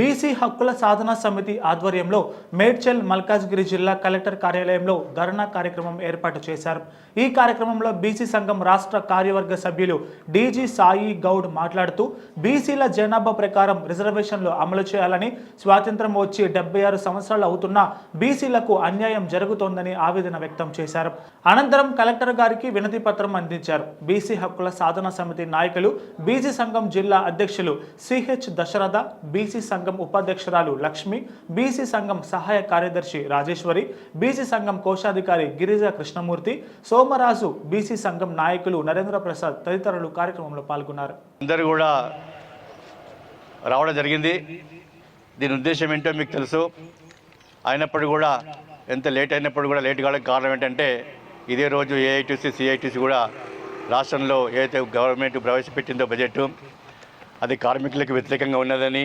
BC హక్కుల సాధన సమితి ఆధ్వర్యంలో మేడ్చల్ మల్కాజ్గిరి జిల్లా కలెక్టర్ కార్యాలయంలో ధర్నా కార్యక్రమం ఏర్పాటు చేశారు. ఈ కార్యక్రమంలో బీసీ సంఘం రాష్ట్ర కార్యవర్గ సభ్యులు డీజీ సాయి గౌడ్ మాట్లాడుతూ బీసీల జనాభా ప్రకారం రిజర్వేషన్లు అమలు చేయాలని స్వాతంత్రం వచ్చి డెబ్బై ఆరు సంవత్సరాలు అవుతున్నా బీసీలకు అన్యాయం జరుగుతోందని ఆవేదన వ్యక్తం చేశారు. అనంతరం కలెక్టర్ గారికి వినతి పత్రం అందించారు. బీసీ హక్కుల సాధన సమితి నాయకులు బీసీ సంఘం జిల్లా అధ్యక్షులు సిహెచ్ దశరథ బీసీ సంఘం ఉపాధ్యక్షురాలు లక్ష్మి బీసీ సంఘం సహాయ కార్యదర్శి రాజేశ్వరి బీసీ సంఘం కోశాధికారి గిరిజ కృష్ణమూర్తి సోమరాజు బీసీ సంఘం నాయకులు నరేంద్ర ప్రసాద్ తదితరులు కార్యక్రమంలో పాల్గొన్నారు. అందరూ కూడా రావడం జరిగింది. దీని ఉద్దేశం ఏంటో మీకు తెలుసు. అయినప్పుడు కూడా ఎంత లేట్ అయినప్పుడు కూడా లేట్ కావడానికి కారణం ఏంటంటే ఇదే రోజు ఏఐటీసీ సిఐటీసీ కూడా రాష్ట్రంలో ఏదైతే గవర్నమెంట్ ప్రవేశపెట్టిందో బడ్జెట్ అది కార్మికులకు వ్యతిరేకంగా ఉన్నదని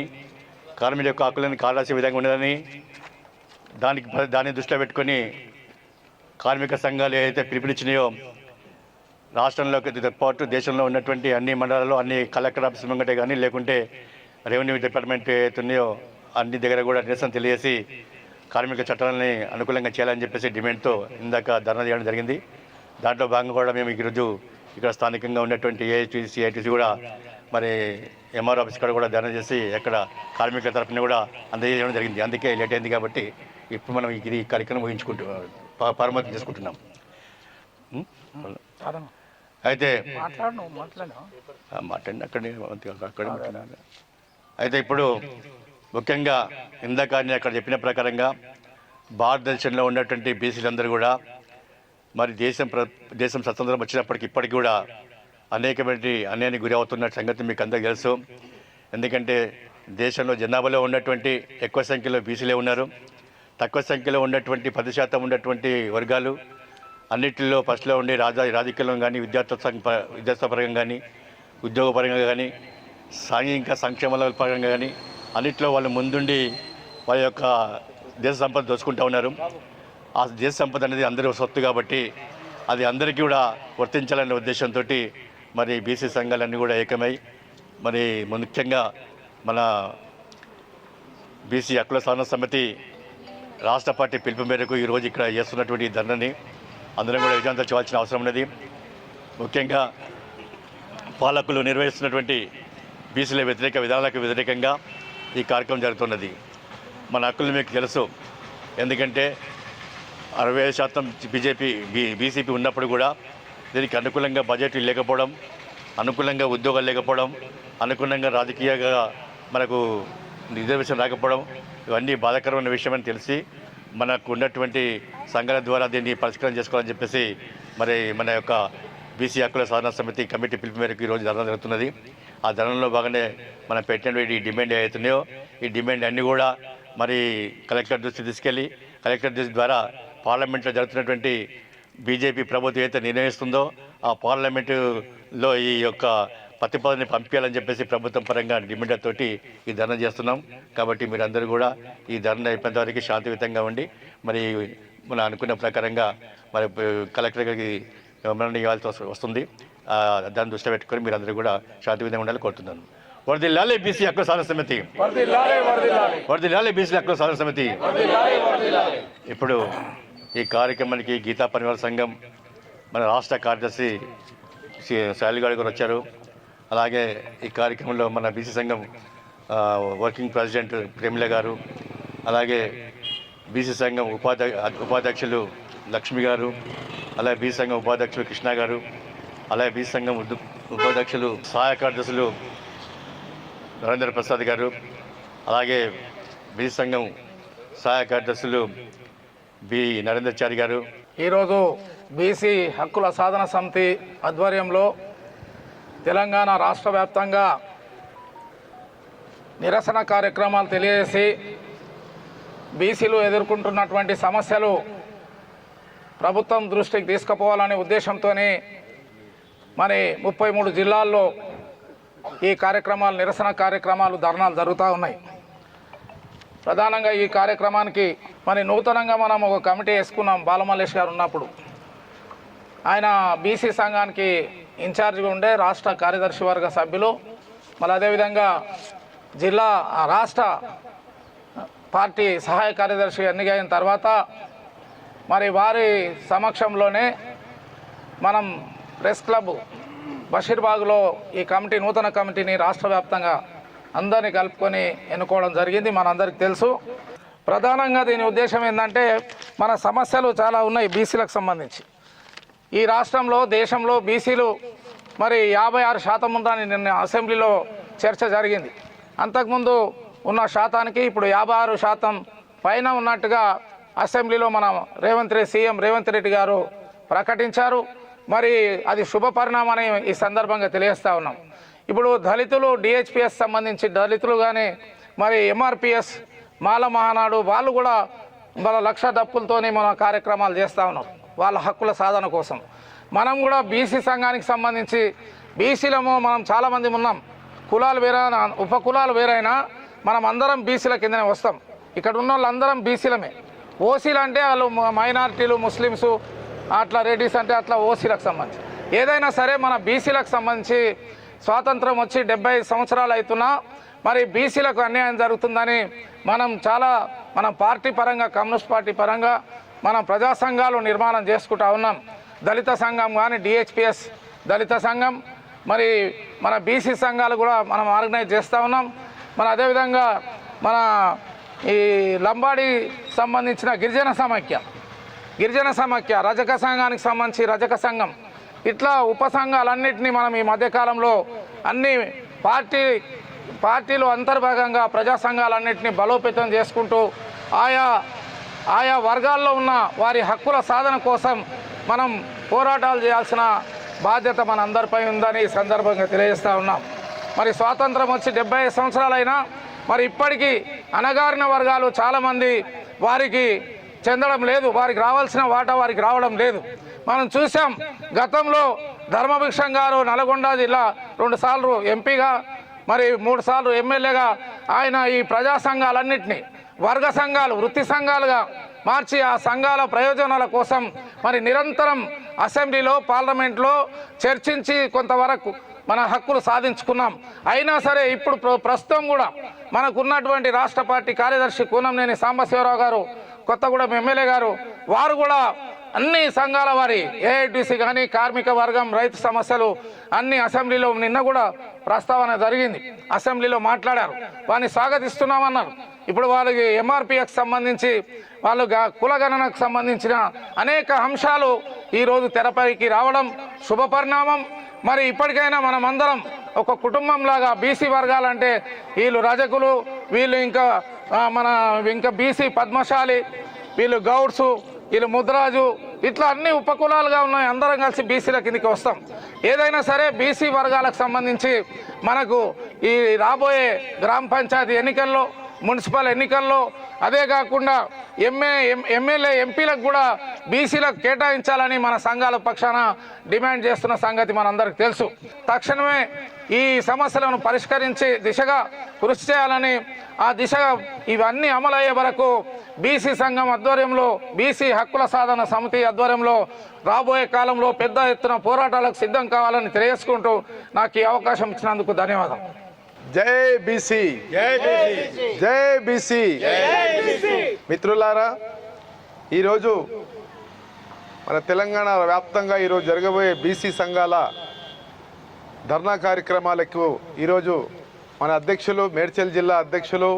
కార్మికుల యొక్క హక్కులను కాలాల్సే విధంగా ఉండదని దానికి దాన్ని దృష్టిలో పెట్టుకొని కార్మిక సంఘాలు ఏదైతే పిలుపునిచ్చినాయో రాష్ట్రంలో పాటు దేశంలో ఉన్నటువంటి అన్ని మండలాల్లో అన్ని కలెక్టర్ ఆఫీస్ ముంగటే కానీ లేకుంటే రెవెన్యూ డిపార్ట్మెంట్ ఏతున్నాయో అన్ని దగ్గర కూడా నిరసన తెలియజేసి కార్మిక చట్టాలని అనుకూలంగా చేయాలని చెప్పేసి డిమాండ్తో ఇందాక ధర్నా చేయడం జరిగింది. దాంట్లో భాగంగా కూడా మేము ఈరోజు ఇక్కడ స్థానికంగా ఉన్నటువంటి ఏఐటీసీ సిఐటీసీ కూడా మరి ఎంఆర్ ఆఫీస్ కాడ కూడా ధర్నా చేసి అక్కడ కార్మికుల తరఫున కూడా అందజేయడం జరిగింది అందుకే లేట్ అయింది కాబట్టి ఇప్పుడు మనం ఇది ఈ కార్యక్రమం ఊహించుకుంటూ పరమతి చేసుకుంటున్నాం? అయితే ఆ, మాట్లాడండి అక్కడే అక్కడే. అయితే ఇప్పుడు ముఖ్యంగా ఇందాక అక్కడ చెప్పిన ప్రకారంగా భారతదేశంలో ఉన్నటువంటి బీసీలందరూ కూడా మరి దేశం ప్ర దేశం స్వతంత్రం వచ్చినప్పటికి ఇప్పటికి కూడా అనేకమైన అన్యాయానికి గురి అవుతున్న సంగతి మీకు అందరికీ తెలుసు. ఎందుకంటే దేశంలో జనాభాలో ఉన్నటువంటి ఎక్కువ సంఖ్యలో బీసీలే ఉన్నారు. తక్కువ సంఖ్యలో ఉన్నటువంటి పది శాతం ఉన్నటువంటి వర్గాలు అన్నిటిలో ఫస్ట్లో ఉండే రాజా రాజకీయంలో కానీ విద్యార్థుల సంఘ పరంగా కానీ ఉద్యోగపరంగా కానీ సాంఘిక సంక్షేమాల పరంగా కానీ అన్నింటిలో వాళ్ళు ముందుండి వాళ్ళ యొక్క దేశ సంపద దోచుకుంటూ ఉన్నారు. ఆ దేశ సంపద అనేది అందరి సొత్తు కాబట్టి అది అందరికీ కూడా వర్తించాలనే ఉద్దేశంతో మరి బీసీ సంఘాలన్నీ కూడా ఏకమై మరి ముఖ్యంగా మన బీసీ హక్కుల సాధన సమితి రాష్ట్ర పార్టీ పిలుపు మేరకు ఈరోజు ఇక్కడ చేస్తున్నటువంటి ధర్నని అందరం కూడా విజయవంతం చేయాల్సిన అవసరం ఉన్నది. ముఖ్యంగా పాలకులు నిర్వహిస్తున్నటువంటి బీసీల వ్యతిరేక విధానాలకు వ్యతిరేకంగా ఈ కార్యక్రమం జరుగుతున్నది. మన హక్కులు మీకు తెలుసు. ఎందుకంటే అరవై ఐదు శాతం బీజేపీ బీ బీసీపీ ఉన్నప్పుడు కూడా దీనికి అనుకూలంగా బడ్జెట్ లేకపోవడం అనుకూలంగా ఉద్యోగాలు లేకపోవడం అనుకూలంగా రాజకీయంగా మనకు రిజర్వేషన్ రాకపోవడం ఇవన్నీ బాధాకరమైన విషయమని తెలిసి మనకు ఉన్నటువంటి సంఘాల ద్వారా దీన్ని పరిష్కారం చేసుకోవాలని చెప్పేసి మరి మన యొక్క బీసీ హక్కుల సాధన సమితి కమిటీ పిలుపు మేరకు ఈరోజు ధర్నా జరుగుతున్నది. ఆ ధర్నంలో భాగంగానే మనం పెట్టినటువంటి ఈ డిమాండ్ ఏవైతున్నాయో ఈ డిమాండ్ అన్నీ కూడా మరి కలెక్టర్ దృష్టి తీసుకెళ్ళి కలెక్టర్ దృష్టి ద్వారా పార్లమెంట్లో జరుగుతున్నటువంటి బీజేపీ ప్రభుత్వం ఏదైతే నిర్ణయిస్తుందో ఆ పార్లమెంటులో ఈ యొక్క ప్రతిపాదనని పంపించాలని చెప్పేసి ప్రభుత్వం పరంగా డిమాండ్ తోటి ఈ ధర్నా చేస్తున్నాం. కాబట్టి మీరందరూ కూడా ఈ ధర్నా అయిపోయేంత వరకు శాంతియుతంగా ఉండి మరి మనం అనుకున్న ప్రకారంగా మరి కలెక్టర్ గారికి మెమరాండం ఇవ్వాల్సి వస్తు- వస్తుంది. దాన్ని దృష్టిలో పెట్టుకొని మీరందరూ కూడా శాంతియుతంగా ఉండాలని కోరుతున్నాను. వరది లాలే బీసీ హక్కుల సాధన సమితి. వరది లాలే బీసీ హక్కుల సాధన సమితి. ఇప్పుడు ఈ కార్యక్రమానికి గీతా పరివార సంఘం మన రాష్ట్ర కార్యదర్శి శ్రీ శాలిగాడి గారు వచ్చారు. అలాగే ఈ కార్యక్రమంలో మన బీసీ సంఘం వర్కింగ్ ప్రెసిడెంట్ ప్రేమిల గారు అలాగే బీసీ సంఘం ఉపాధ్య ఉపాధ్యక్షులు లక్ష్మి గారు అలాగే బీసీ సంఘం ఉపాధ్యక్షులు కృష్ణ గారు అలాగే బీసీ సంఘం ఉపాధ్యక్షులు సహాయ కార్యదర్శులు నరేంద్ర ప్రసాద్ గారు అలాగే బీసీ సంఘం సహాయ కార్యదర్శులు బి. నరేంద్రచారి గారు. ఈరోజు బీసీ హక్కుల సాధన సమితి ఆధ్వర్యంలో తెలంగాణ రాష్ట్ర వ్యాప్తంగా నిరసన కార్యక్రమాలు తెలియజేసి బీసీలు ఎదుర్కొంటున్నటువంటి సమస్యలు ప్రభుత్వం దృష్టికి తీసుకుపోవాలనే ఉద్దేశంతోనే మరి ముప్పై మూడు జిల్లాల్లో ఈ కార్యక్రమాలు నిరసన కార్యక్రమాలు ధర్నాలు జరుగుతూ ఉన్నాయి. ప్రధానంగా ఈ కార్యక్రమానికి మరి నూతనంగా మనం ఒక కమిటీ వేసుకున్నాం బాలమల్లేష్ గారు ఉన్నప్పుడు. ఆయన బీసీ సంఘానికి ఇన్ఛార్జిగా ఉండే రాష్ట్ర కార్యదర్శి వర్గ సభ్యులు. మళ్ళీ అదేవిధంగా జిల్లా రాష్ట్ర పార్టీ సహాయ కార్యదర్శి ఎన్నికైన తర్వాత మరి వారి సమక్షంలోనే మనం ప్రెస్ క్లబ్ బషీర్బాగ్లో ఈ కమిటీ నూతన కమిటీని రాష్ట్ర వ్యాప్తంగా అందరినీ కలుపుకొని ఎన్నుకోవడం జరిగింది మనందరికీ తెలుసు. ప్రధానంగా దీని ఉద్దేశం ఏంటంటే మన సమస్యలు చాలా ఉన్నాయి బీసీలకు సంబంధించి. ఈ రాష్ట్రంలో దేశంలో బీసీలు మరి యాభై ఆరు శాతం ఉందని నిన్న అసెంబ్లీలో చర్చ జరిగింది. అంతకుముందు ఉన్న శాతానికి ఇప్పుడు యాభై ఆరు శాతం పైన ఉన్నట్టుగా అసెంబ్లీలో మన రేవంత్ రెడ్డి సీఎం రేవంత్ రెడ్డి గారు ప్రకటించారు. మరి అది శుభ పరిణామని ఈ సందర్భంగా తెలియజేస్తా ఉన్నాం. ఇప్పుడు దళితులు డిహెచ్పిఎస్ సంబంధించి దళితులు కానీ మరి ఎంఆర్పిఎస్ మాల మహానాడు వాళ్ళు కూడా వాళ్ళ లక్ష డప్పులతోనే మన కార్యక్రమాలు చేస్తూ ఉన్నాం. వాళ్ళ హక్కుల సాధన కోసం. మనం కూడా బీసీ సంఘానికి సంబంధించి బీసీలము మనం చాలామంది ఉన్నాం. కులాలు వేరే ఉప కులాలు వేరైనా మనం అందరం బీసీల కిందనే వస్తాం. ఇక్కడ ఉన్న వాళ్ళందరం బీసీలమే ఓసీలు అంటే వాళ్ళు మైనారిటీలు ముస్లిమ్స్ అట్లా రెడ్డిస్ అంటే అట్లా ఓసీలకు సంబంధించి. ఏదైనా సరే మన బీసీలకు సంబంధించి స్వాతంత్రం వచ్చి డెబ్బై సంవత్సరాలు అవుతున్నా మరి బీసీలకు అన్యాయం జరుగుతుందని మనం చాలా మన పార్టీ పరంగా కమ్యూనిస్ట్ పార్టీ పరంగా మనం ప్రజా సంఘాలు నిర్మాణం చేసుకుంటా ఉన్నాం. దళిత సంఘం కానీ డిహెచ్పిఎస్ దళిత సంఘం మరి మన బీసీ సంఘాలు కూడా మనం ఆర్గనైజ్ చేస్తూ ఉన్నాం. మన అదేవిధంగా మన ఈ లంబాడి సంబంధించిన గిరిజన సమాఖ్య గిరిజన సమాఖ్య రజక సంఘానికి సంబంధించి రజక సంఘం ఇట్లా ఉపసంఘాలన్నింటినీ మనం ఈ మధ్యకాలంలో అన్ని పార్టీ పార్టీలు అంతర్భాగంగా ప్రజా సంఘాలన్నింటినీ బలోపేతం చేసుకుంటూ ఆయా ఆయా వర్గాల్లో ఉన్న వారి హక్కుల సాధన కోసం మనం పోరాటాలు చేయాల్సిన బాధ్యత మన అందరిపై ఉందని ఈ సందర్భంగా తెలియజేస్తూ ఉన్నాం. మరి స్వాతంత్రం వచ్చి డెబ్బై సంవత్సరాలైనా మరి ఇప్పటికీ అణగారిన వర్గాలు చాలామంది వారికి చెందడం లేదు వారికి రావాల్సిన వాటా వారికి రావడం లేదు. మనం చూసాం గతంలో ధర్మభిక్షం గారు నల్గొండ జిల్లా రెండు సార్లు ఎంపీగా మరి మూడు సార్లు ఎమ్మెల్యేగా ఆయన ఈ ప్రజా సంఘాలన్నింటినీ వర్గ సంఘాలు వృత్తి సంఘాలుగా మార్చి ఆ సంఘాల ప్రయోజనాల కోసం మరి నిరంతరం అసెంబ్లీలో పార్లమెంట్లో చర్చించి కొంతవరకు మన హక్కులు సాధించుకున్నాం. అయినా సరే ఇప్పుడు ప్ర- ప్రస్తుతం కూడా మనకున్నటువంటి రాష్ట్ర పార్టీ కార్యదర్శి కూనంనేని సాంబశివరావు గారు కొత్తగూడెం ఎమ్మెల్యే గారు వారు కూడా అన్ని సంఘాల వారి ఏఐటీసీ కానీ కార్మిక వర్గం రైతు సమస్యలు అన్ని అసెంబ్లీలో నిన్న కూడా ప్రస్తావన జరిగింది. అసెంబ్లీలో మాట్లాడారు. వారిని స్వాగతిస్తున్నామన్నారు. ఇప్పుడు వాళ్ళకి ఎంఆర్పీఎక్ సంబంధించి వాళ్ళు కులగణనకు సంబంధించిన అనేక అంశాలు ఈరోజు తెరపైకి రావడం శుభపరిణామం. మరి ఇప్పటికైనా మనమందరం ఒక కుటుంబంలాగా బీసీ వర్గాలంటే వీళ్ళు రజకులు వీళ్ళు ఇంకా మన ఇంకా బీసీ పద్మశాలి వీళ్ళు గౌడ్సు వీళ్ళు ముద్రాజు ఇట్లా అన్ని ఉపకులాలుగా ఉన్నాయి. అందరం కలిసి బీసీల కిందకి వస్తాం. ఏదైనా సరే బీసీ వర్గాలకు సంబంధించి మనకు ఈ రాబోయే గ్రామ పంచాయతీ ఎన్నికల్లో మున్సిపల్ ఎన్నికల్లో అదే కాకుండా ఎంఏ ఎమ్మెల్యే ఎంపీలకు కూడా బీసీలకు కేటాయించాలని మన సంఘాల పక్షాన డిమాండ్ చేస్తున్న సంగతి మనందరికీ తెలుసు. తక్షణమే ఈ సమస్యలను పరిష్కరించి దిశగా కృషి చేయాలని ఆ దిశగా ఇవన్నీ అమలయ్యే వరకు బీసీ సంఘం ఆధ్వర్యంలో బీసీ హక్కుల సాధన సమితి ఆధ్వర్యంలో రాబోయే కాలంలో పెద్ద ఎత్తున పోరాటాలకు సిద్ధం కావాలని తెలియజేసుకుంటూ నాకు ఈ అవకాశం ఇచ్చినందుకు ధన్యవాదాలు. జై బీసీ. జై బీసీ. మిత్రులారా ఈరోజు మన తెలంగాణ వ్యాప్తంగా ఈరోజు జరగబోయే బీసీ సంఘాల ధర్నా కార్యక్రమాలకు ఈరోజు మన అధ్యక్షులు మేడ్చల్ జిల్లా అధ్యక్షులు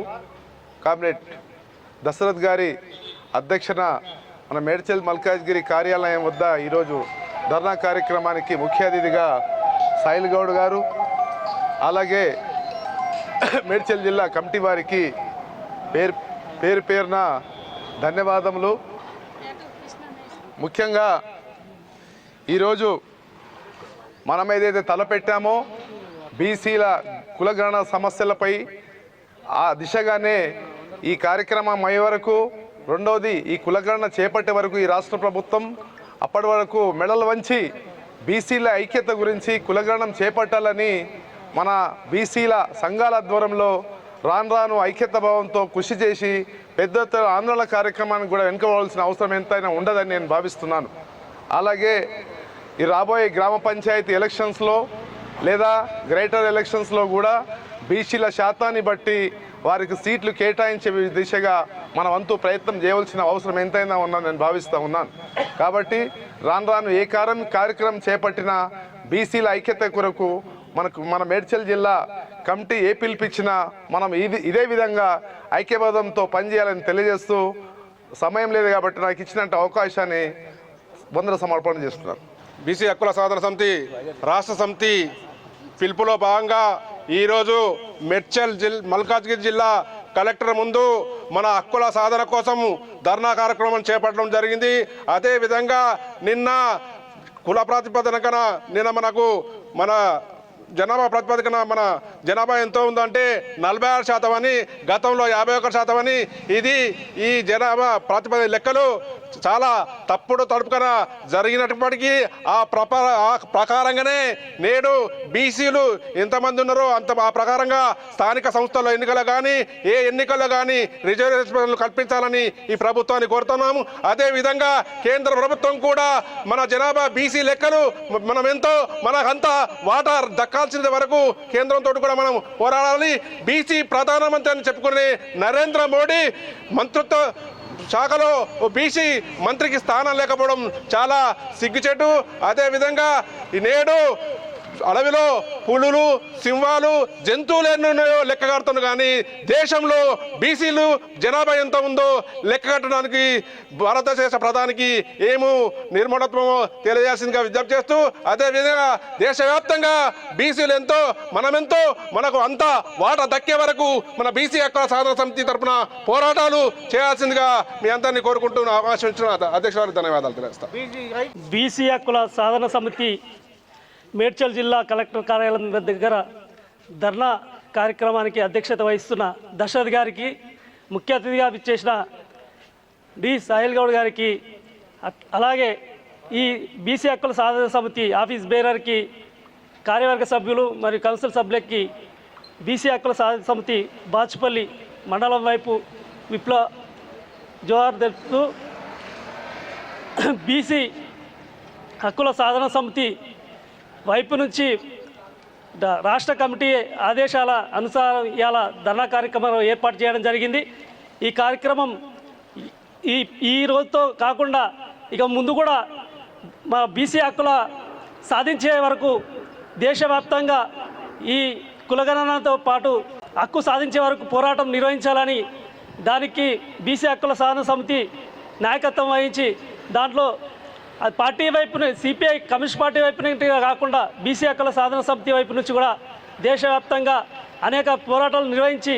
కామ్రేడ్ దశరథ్ గారి అధ్యక్షన మన మేడ్చల్ మల్కాజ్గిరి కార్యాలయం వద్ద ఈరోజు ధర్నా కార్యక్రమానికి ముఖ్య అతిథిగా సాయిల్ గౌడ్ గారు అలాగే మేడ్చల్ జిల్లా కమిటీ వారికి పేరు పేరు పేరున ధన్యవాదములు. ముఖ్యంగా ఈరోజు మనం ఏదైతే తలపెట్టామో బీసీల కులగణన సమస్యలపై ఆ దిశగానే ఈ కార్యక్రమం అయ్యే వరకు రెండవది ఈ కులగణన చేపట్టే వరకు ఈ రాష్ట్ర ప్రభుత్వం అప్పటి వరకు మెడలు వంచి బీసీల ఐక్యత గురించి కులగణం చేపట్టాలని మన బీసీల సంఘాల ఆధ్వర్యంలో రాను రాను ఐక్యత భావంతో కృషి చేసి పెద్ద ఆందోళన కార్యక్రమానికి కూడా వెనుకవలసిన అవసరం ఎంతైనా ఉండదని నేను భావిస్తున్నాను. అలాగే ఈ రాబోయే గ్రామ పంచాయతీ ఎలక్షన్స్లో లేదా గ్రేటర్ ఎలక్షన్స్లో కూడా బీసీల శాతాన్ని బట్టి వారికి సీట్లు కేటాయించే దిశగా మన వంతు ప్రయత్నం చేయవలసిన అవసరం ఎంతైనా ఉందని నేను భావిస్తూ ఉన్నాను. కాబట్టి రాను రాను ఏ కారం కార్యక్రమం చేపట్టినా బీసీల ఐక్యత కొరకు మనకు మన మేడ్చల్ జిల్లా కమిటీ ఏ పిలిపించినా మనం ఇది ఇదే విధంగా ఐక్యబద్ధంతో పనిచేయాలని తెలియజేస్తూ సమయం లేదు కాబట్టి నాకు ఇచ్చినట్టు అవకాశాన్ని వందల సమర్పణ చేస్తున్నాను. బీసీ హక్కుల సాధన సమితి రాష్ట్ర సమితి పిలుపులో భాగంగా ఈరోజు మెడ్చల్ జిల్ మల్కాజ్గిరి జిల్లా కలెక్టర్ ముందు మన హక్కుల సాధన కోసం ధర్నా కార్యక్రమం చేపట్టడం జరిగింది. అదేవిధంగా నిన్న కుల ప్రాతిపదికన నిన్న మనకు మన జనాభా ప్రాతిపదికన మన జనాభా ఎంత ఉందంటే నలభై ఆరు శాతం అని గతంలో యాభై ఒకటి శాతం అని ఇది ఈ జనాభా ప్రాతిపదిక లెక్కలు. చాలా తప్పుడు తడుపుకన జరిగినప్పటికీ ఆ ప్రప ఆ ప్రకారంగానే నేడు బీసీలు ఎంతమంది ఉన్నారో అంత ఆ ప్రకారంగా స్థానిక సంస్థల ఎన్నికలు కానీ ఏ ఎన్నికల్లో కానీ రిజర్వేషన్లు కల్పించాలని ఈ ప్రభుత్వాన్ని కోరుతున్నాము. అదేవిధంగా కేంద్ర ప్రభుత్వం కూడా మన జనాభా బీసీ లెక్కలు మనం ఎంతో మనకంతా వాటా దక్కాల్సిన వరకు కేంద్రంతో కూడా మనం పోరాడాలి. బీసీ ప్రధానమంత్రి అని చెప్పుకునే నరేంద్ర మోడీ మంత్రిత్వ శాఖలో ఓ బీసీ మంత్రికి స్థానం లేకపోవడం చాలా సిగ్గుచెట్టు అదేవిధంగా ఈ నేడు అడవిలో పులులు సింహాలు జంతువులు ఎన్ని ఉన్నాయో లెక్క కడుతున్నాను కానీ దేశంలో బీసీలు జనాభా ఎంత ఉందో లెక్క కట్టడానికి భారతదేశ ప్రధానికి ఏమో నిర్మూలత్వమో తెలియజేసిందిగా విజ్ఞప్తి చేస్తూ అదేవిధంగా దేశవ్యాప్తంగా బీసీలు ఎంతో మనమెంతో మనకు అంత వాటా దక్కే వరకు మన బీసీ హక్కుల సాధన సమితి తరఫున పోరాటాలు చేయాల్సిందిగా మీ అందరినీ కోరుకుంటూ అవకాశం ఇచ్చిన అధ్యక్షులకు ధన్యవాదాలు తెలియజేస్తాను బీసీ హక్కుల సాధన సమితి మేడ్చల్ జిల్లా కలెక్టర్ కార్యాలయం దగ్గర ధర్నా కార్యక్రమానికి అధ్యక్షత వహిస్తున్న దశరథ్ గారికి ముఖ్య అతిథిగా విచ్చేసిన డి సాహిల్ గౌడ్ గారికి అట్- అలాగే ఈ బీసీ హక్కుల సాధన సమితి ఆఫీస్ బేరర్కి కార్యవర్గ సభ్యులు మరియు కౌన్సిల్ సభ్యులకి బీసీ హక్కుల సాధన సమితి బాచుపల్లి మండలం వైపు విప్లవ జోహార్ తెలుపుతూ బీసీ హక్కుల సాధన సమితి వైపు నుంచి రాష్ట్ర కమిటీ ఆదేశాల అనుసారం ఇవాళ ధర్నా కార్యక్రమం ఏర్పాటు చేయడం జరిగింది. ఈ కార్యక్రమం ఈ ఈ రోజుతో కాకుండా ఇక ముందు కూడా మా బీసీ హక్కుల సాధించే వరకు దేశవ్యాప్తంగా ఈ కులగణనతో పాటు హక్కు సాధించే వరకు పోరాటం నిర్వహించాలని దానికి బీసీ హక్కుల సాధన సమితి నాయకత్వం వహించి దాంట్లో అది పార్టీ వైపు సిపిఐ కమ్యూనిస్ట్ పార్టీ వైపు నుంచి కాకుండా బీసీ హక్కుల సాధన సమితి వైపు నుంచి కూడా దేశవ్యాప్తంగా అనేక పోరాటాలు నిర్వహించి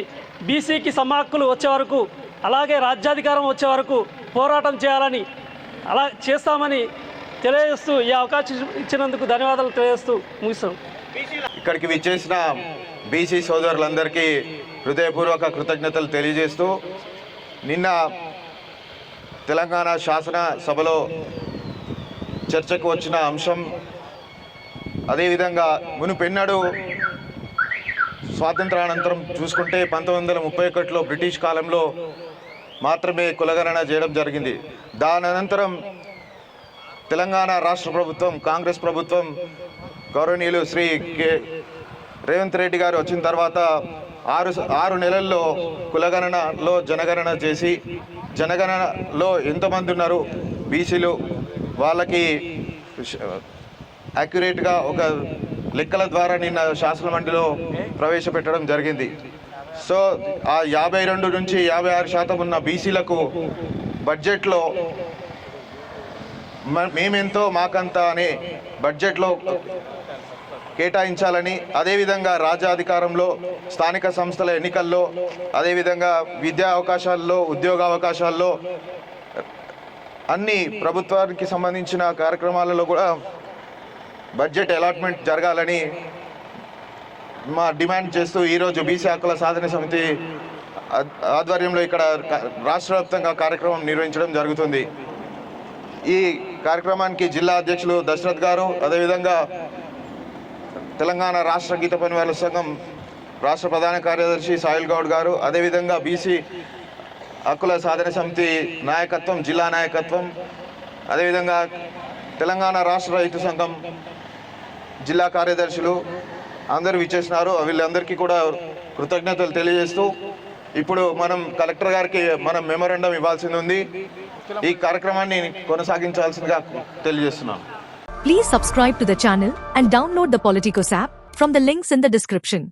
బీసీకి సమ హక్కులు వచ్చే వరకు అలాగే రాజ్యాధికారం వచ్చే వరకు పోరాటం చేయాలని అలా చేస్తామని తెలియజేస్తూ ఈ అవకాశం ఇచ్చినందుకు ధన్యవాదాలు తెలియజేస్తూ ముగిస్తాం ఇక్కడికి విచ్చేసిన బీసీ సోదరులందరికీ హృదయపూర్వక కృతజ్ఞతలు తెలియజేస్తూ నిన్న తెలంగాణ శాసన సభలో చర్చకు వచ్చిన అంశం అదేవిధంగా మునుపెన్నడు స్వాతంత్రానంతరం చూసుకుంటే పంతొమ్మిది వందల ముప్పై ఒకటిలో బ్రిటిష్ కాలంలో మాత్రమే కులగణన చేయడం జరిగింది. దాని అనంతరం తెలంగాణ రాష్ట్ర ప్రభుత్వం కాంగ్రెస్ ప్రభుత్వం గౌరవనీయులు శ్రీ కె. రేవంత్ రెడ్డి గారు వచ్చిన తర్వాత ఆరు ఆరు నెలల్లో కులగణనలో జనగణన చేసి జనగణనలో ఎంతమంది ఉన్నారు? బీసీలు వాళ్ళకి యాక్యురేట్గా ఒక లెక్కల ద్వారా నిన్న శాసనమండలిలో ప్రవేశపెట్టడం జరిగింది. సో ఆ యాభై రెండు నుంచి యాభై ఆరు శాతం ఉన్న బీసీలకు బడ్జెట్లో మ- మేమెంతో మాకంత అనే బడ్జెట్లో కేటాయించాలని అదేవిధంగా రాజ్యాధికారంలో స్థానిక సంస్థల ఎన్నికల్లో అదేవిధంగా విద్యా అవకాశాల్లో ఉద్యోగ అవకాశాల్లో అన్ని ప్రభుత్వానికి సంబంధించిన కార్యక్రమాలలో కూడా బడ్జెట్ అలాట్మెంట్ జరగాలని మా డిమాండ్ చేస్తూ ఈరోజు బీసీ హక్కుల సాధన సమితి ఆధ్వర్యంలో ఇక్కడ రాష్ట్ర వ్యాప్తంగా కార్యక్రమం నిర్వహించడం జరుగుతుంది. ఈ కార్యక్రమానికి జిల్లా అధ్యక్షులు దశరథ్ గారు అదేవిధంగా తెలంగాణ రాష్ట్ర గీత పనివాళ్ళ సంఘం రాష్ట్ర ప్రధాన కార్యదర్శి సాయిల్ గౌడ్ గారు అదేవిధంగా బీసీ హక్కుల సాధన సమితి నాయకత్వం జిల్లా నాయకత్వం అదేవిధంగా తెలంగాణ రాష్ట్ర రైతు సంఘం జిల్లా కార్యదర్శులు అందరూ విచ్చేసినారు. వీళ్ళందరికీ కూడా కృతజ్ఞతలు తెలియజేస్తూ ఇప్పుడు మనం కలెక్టర్ గారికి మనం మెమోరండం ఇవ్వాల్సింది ఉంది. ఈ కార్యక్రమాన్ని కొనసాగించాల్సిందిగా తెలియజేస్తున్నాను. Please subscribe to the channel and download the Politicos app from the links in the description